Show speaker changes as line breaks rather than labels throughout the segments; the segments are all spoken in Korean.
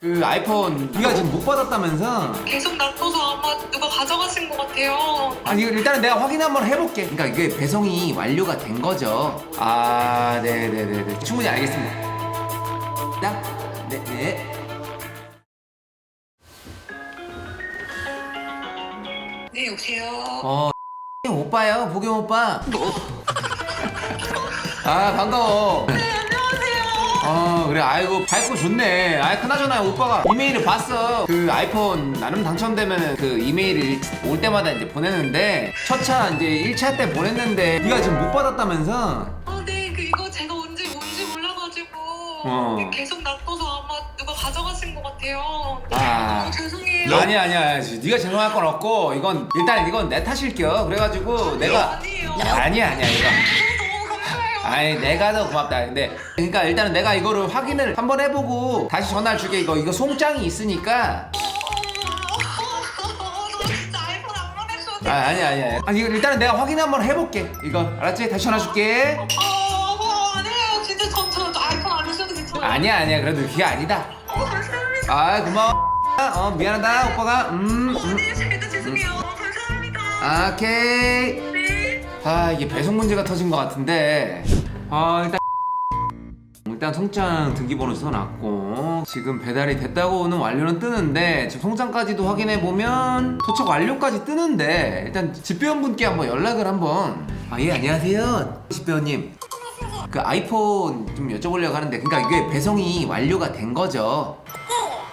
그 아이폰 네가 지금 못 받았다면서?
계속 놔둬서 아마 누가 가져가신 것 같아요.
아니 일단은 내가 확인 한번 해볼게. 그러니까 이게 배송이 완료가 된 거죠. 아, 네네네네. 충분히 알겠습니다. 나, 네, 네.
네, 여보세요.
어, 오빠요, 보겸 오빠. 아 반가워.
네,
어 그래 아이고 밝고 좋네 아 그나저나 오빠가 이메일을 봤어 그 아이폰 나름 당첨되면 그 이메일을 올 때마다 이제 보내는데 첫차 이제 1차 때 보냈는데 네가 지금 못 받았다면서
아, 네, 그 이거 제가 언제 뭔지 몰라가지고
어.
네, 계속 놔둬서 아마 누가 가져가신 것 같아요.
아.
너무 죄송해요.
아니야 아니야 아니야. 네가 죄송할 건 없고 이건 일단 이건 내 탓일겨 그래가지고 내가
아니에요.
야, 아니야 아니야 이거. 아이 내가 더 고맙다 근데 그러니까 일단은 내가 이거를 확인을 한번 해보고 다시 전화를 줄게 이거 이거 송장이 있으니까
너 진짜 아이폰 안 보내줘도 돼.
아 아니야 아니야 아니 이거 일단은 내가 확인 한번 해볼게 이거 알았지 다시 전화 줄게
어, 아니에요. 진짜 저, 저, 저 아이폰 안 해줘도 괜찮아요.
아니야 아니야 그래도 그게 아니다
어, 감사합니다.
아 고마워 어 미안하다 오빠가 음,
어,
음.
네, 저희도 죄송해요. 어, 감사합니다.
아, 오케이
네.
아 이게 배송 문제가 터진 것 같은데 아 일단 일단 송장 등기번호 써놨고 지금 배달이 됐다고는 완료는 뜨는데 지금 송장까지도 확인해 보면 도착 완료까지 뜨는데 일단 집배원분께 한번 연락을 한번 아 예 안녕하세요 집배원님 그 아이폰 좀 여쭤보려고 하는데 그러니까 이게 배송이 완료가 된 거죠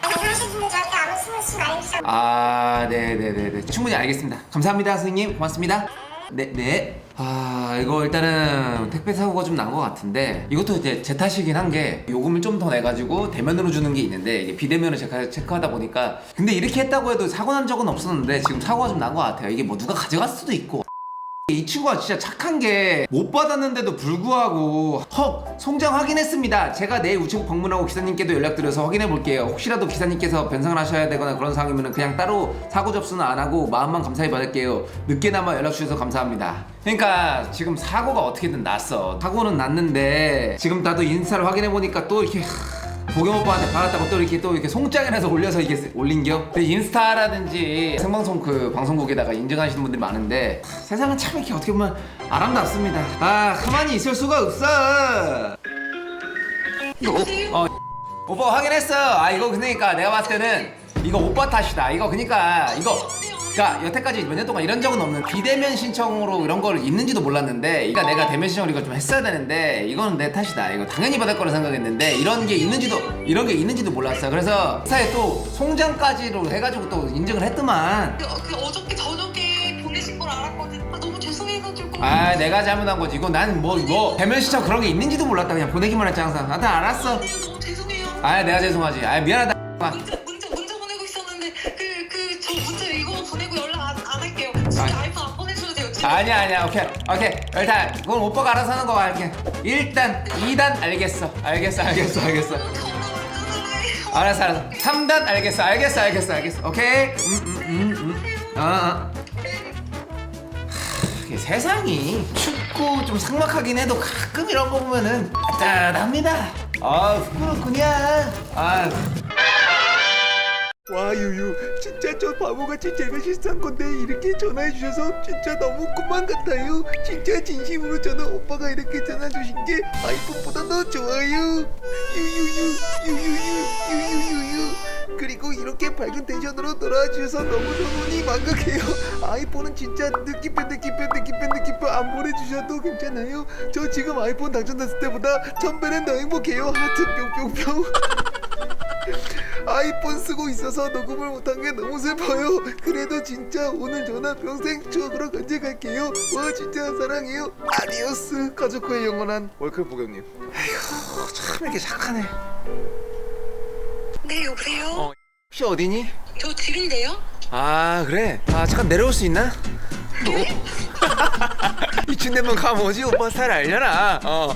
그러신 분들 저한테 아무 신경 말해주세요.
아, 네네네네. 충분히 알겠습니다. 감사합니다, 선생님. 고맙습니다. 네, 네. 아, 이거 일단은 택배 사고가 좀 난 것 같은데 이것도 이제 제 탓이긴 한 게 요금을 좀 더 내가지고 대면으로 주는 게 있는데 이게 비대면을 제가 체크하다 보니까 근데 이렇게 했다고 해도 사고 난 적은 없었는데 지금 사고가 좀 난 것 같아요. 이게 뭐 누가 가져갈 수도 있고 이 친구가 진짜 착한 게 못 받았는데도 불구하고 헉 송장 확인했습니다. 제가 내일 우체국 방문하고 기사님께도 연락드려서 확인해 볼게요. 혹시라도 기사님께서 변상을 하셔야 되거나 그런 상황이면 그냥 따로 사고 접수는 안 하고 마음만 감사히 받을게요. 늦게나마 연락 주셔서 감사합니다. 그러니까 지금 사고가 어떻게든 났어. 사고는 났는데 지금 나도 인스타를 확인해 보니까 또 이렇게 보경 오빠한테 받았다고 또 이렇게 또 이렇게 송장이라서 올려서 이게 올린겨? 근데 인스타라든지 생방송 그 방송국에다가 인증하시는 분들이 많은데 하, 세상은 참 이렇게 어떻게 보면 아름답습니다. 아 가만히 있을 수가 없어. 어 오빠 확인했어. 아 이거 그러니까 내가 봤을 때는 이거 오빠 탓이다. 이거 그러니까 이거 그러니까 여태까지 몇 년 동안 이런 적은 없는 비대면 신청으로 이런 걸 있는지도 몰랐는데 그러니까 내가 대면 신청을 이걸 좀 했어야 되는데 이거는 내 탓이다. 이거 당연히 받을 거라 생각했는데 이런 게 있는지도 이런 게 있는지도 몰랐어. 그래서 회사에 또 송장까지로 해가지고 또 인증을 했더만.
그, 그 어저께 저녁에 보내신 걸 알았거든요. 아, 너무 죄송해가지고.
아 내가 잘못한 거지. 이거 나는 뭐뭐 대면 신청 그런 게 있는지도 몰랐다. 그냥 보내기만 했지 항상. 나도 알았어.
아니요, 너무 죄송해요.
아 내가 죄송하지. 아 미안하다.
문자, 문자, 진짜
아니.
아이폰 안 보내줘도 돼요. 진짜.
아니야 아니야. 오케이. 오케이. 일단 그건 오빠가 알아서 하는 거 할게. 일단 2단 알겠어. 알겠어 알겠어 알겠어.
정말 감사해요.
알았어 알았어. 3단 알겠어 알겠어 알겠어 알겠어. 오케이? 음음음음. 어, 어. 세상이 춥고 좀 삭막하긴 해도 가끔 이런 거 보면은 짠합니다. 아 부끄럽구냐 아
와 유유 진짜 저 바보같이 제가 실수한 건데 이렇게 전화해 주셔서 진짜 너무 꿈만 같아요. 진짜 진심으로 저는 오빠가 이렇게 전화 주신 게 아이폰보다 더 좋아요. 유유유 유유유 유유유유. 그리고 이렇게 밝은 텐션으로 돌아와 주셔서 너무너무 운이 만극해요. 아이폰은 진짜 느낌표 느낌표 느낌표 느낌표 안 보내주셔도 괜찮아요. 저 지금 아이폰 당첨됐을 때보다 천 배는 더 행복해요. 하트 뿅뿅뿅 아이폰 쓰고 있어서 녹음을 못한 게 너무 슬퍼요. 그래도 진짜 오늘 전화 평생 추억으로 간직할게요. 와 진짜 사랑해요. 아디오스 가족과의 영원한 월클 보경님.
참 이렇게 착하네
네, 여보세요?
어. 혹시 어디니?
저 집인데요?
아 그래? 아 잠깐 내려올 수 있나? 이쯤 되면 가면 오지 오빠 스타일 알려나 어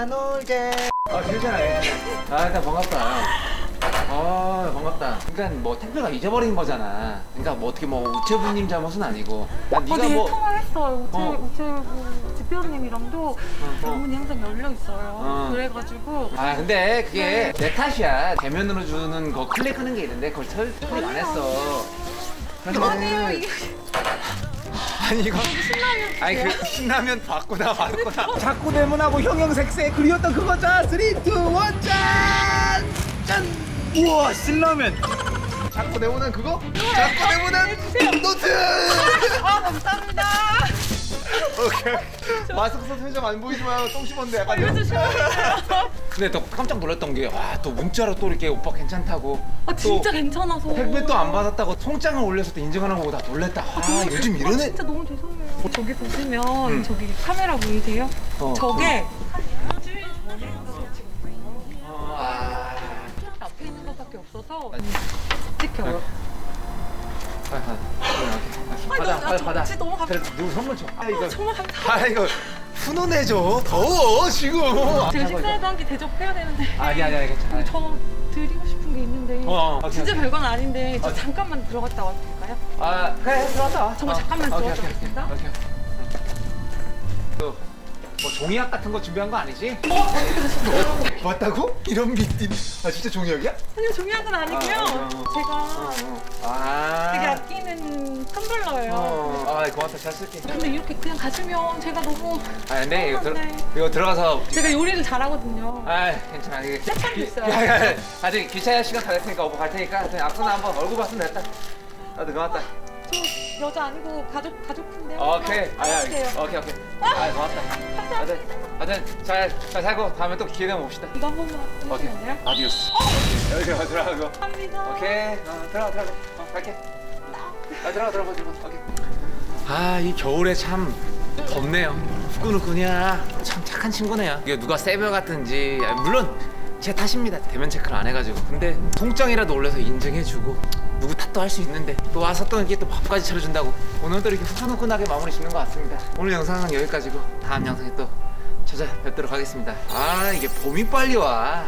아 괜찮아 괜찮아. 아 일단 반갑다. 아 반갑다. 그러니까 뭐 택배가 잊어버린 거잖아. 그러니까 뭐 어떻게 뭐 우체부님 잘못은 아니고. 나 네가
어디
뭐
통화했어요. 우체
어.
우체국 대표님이랑도 대문이 항상 열려 있어요.
어.
그래가지고.
아 근데 그게 내 탓이야. 대면으로 주는 거 클릭하는 게 있는데 그걸 설, 클릭 안 했어.
아니에요 이게
아니 이거
신라면
아니 그 신라면 바꾸다 바꾸다
자꾸 내문하고 형형색색 그리웠던 그거 자 3, 2, 1 짠! 짠! 우와 신라면 자꾸 내문한 그거? 자꾸 내문한 노트!
아 감사합니다.
오케이 마스크 써서 표정 안 보이지만 똥 씹었는데 약간
근데 또 깜짝 놀랐던 게 와 또 문자로 또 이렇게 오빠 괜찮다고
아 진짜 괜찮아서
택배 또 안 받았다고 송장을 올렸을 때 인증하는 거 보고 나 놀랬다 아 요즘 이런 애
진짜 너무 죄송해요. 저기 보시면 저기 카메라 보이세요?
어.
저게 한 일주일 찍었어요.
어, 아
앞에 있는 것밖에 없어서 찍혀요.
빨리 받아 받아 받아
진짜 너무 감사-
그래 누구 선물 줘 아, 이거
정말 감사합니다.
아 이거 훈훈해져 더워 지금
제가 식사도 한끼 대접해야 되는데
아니 아니 아니 괜찮아
저 드리고 싶은 게 있는데
어, 오케이,
진짜
오케이.
별건 아닌데 저
어.
잠깐만 들어갔다 와도 될까요?
아 그래 들어왔다
정말 잠깐만
오케이,
들어갔다
오케이,
오겠습니다.
오케이, 오케이. 응. 뭐 종이학 같은 거 준비한 거 아니지?
맞다고? 이런 미팅 아 진짜 종이학이야?
아니요 건 아니고요.
어, 어, 어.
제가
아
되게 아끼는 텀블러예요.
어, 아 고맙다 잘 쓸게
근데 이렇게 그냥 가시면 제가 너무
아 근데 이거, 들,
네.
이거 들어가서
제가 요리를 잘하거든요.
아 괜찮아 이게 기-
있어요.
야, 야, 야, 아직 기차 시간 다 됐으니까 오빠 갈 테니까 그냥 아무나 한번 얼굴 봤으면 됐다 나도 고맙다
저 여자 아니고 가족 가족인데요.
오케이. 아야
안녕하세요.
오케이 오케이. 아 고맙다. 하여튼 하여튼 잘, 잘 살고 다음에 또 기회 되면 봅시다.
이거 한 번만
오케이
해주시면 돼요?
아디오스. 여기 들어가고.
감사합니다.
오케이. 어, 들어가 들어가. 어, 갈게. 아 들어가 들어가 들어가. 오케이. 아 이 겨울에 참 덥네요. 후끈후끈이야 참 착한 친구네요. 이게 누가 세벼 같든지. 아, 물론 제 탓입니다. 대면 체크를 안 해가지고. 근데 통장이라도 올려서 인증해주고 누구 탓도 할 수 있는데 또 와서 또 이렇게 또 밥까지 차려준다고 오늘도 이렇게 후끈후끈하게 마무리 짓는 것 같습니다. 오늘 영상은 여기까지고 다음 영상에 또 찾아뵙도록 하겠습니다. 아 이게 봄이 빨리 와.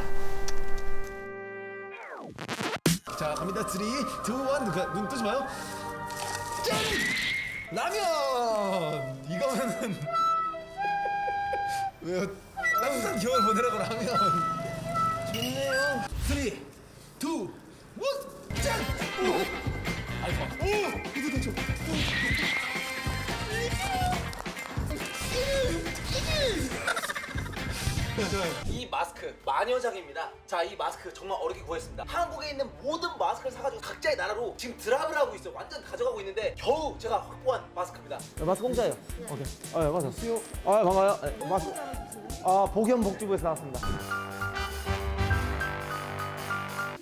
자 갑니다. 3, 2, 1 누가 눈 뜨지 마요. 짠! 라면! 이거면은 왜요? 따뜻한 겨울 보내라고 라면 좋네요 3, 2, 1 짠! 오! 알파 오! 이거 대죠
이 마스크 마녀장입니다. 자, 이 마스크 정말 어렵게 구했습니다. 한국에 있는 모든 마스크를 사가지고 각자의 나라로 지금 드랍을 하고 있어요. 완전 가져가고 있는데 겨우 제가 확보한 마스크입니다.
마스크 공짜예요. 오케이. 아, 예, 맞아. 수요. 아, 반가워요. 네, 마스크. 아, 복연복지부에서 나왔습니다.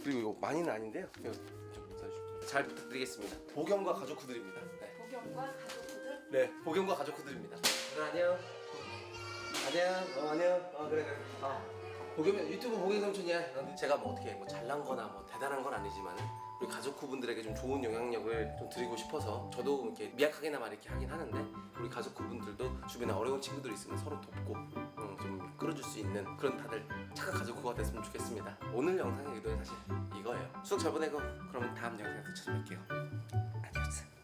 그리고 이거 많이는 아닌데요. 이거 좀 써주십시오. 잘 부탁드리겠습니다. 복염과 가족 후들입니다. 네.
복염과 가족 분들
네, 복염과 가족 후들입니다. 네, 안녕. 안녕. 어, 안녕. 어, 그래 그래. 아, 복염 유튜브 복염 삼촌이야. 근데 제가 뭐 어떻게 뭐 잘난 거나 뭐 대단한 건 아니지만은 우리 가족 후분들에게 좀 좋은 영향력을 좀 드리고 싶어서 저도 이렇게 미약하게나마 이렇게 하긴 하는데 우리 가족 후분들도 주변에 어려운 친구들 있으면 서로 돕고 음, 좀 끌어줄 수 있는 그런 다들 착한 가족 후가 됐으면 좋겠습니다. 오늘 영상의 의도는 사실 이거예요. 수업 잘 보내고 그럼 다음 영상에서 찾아뵐게요. 아디오스.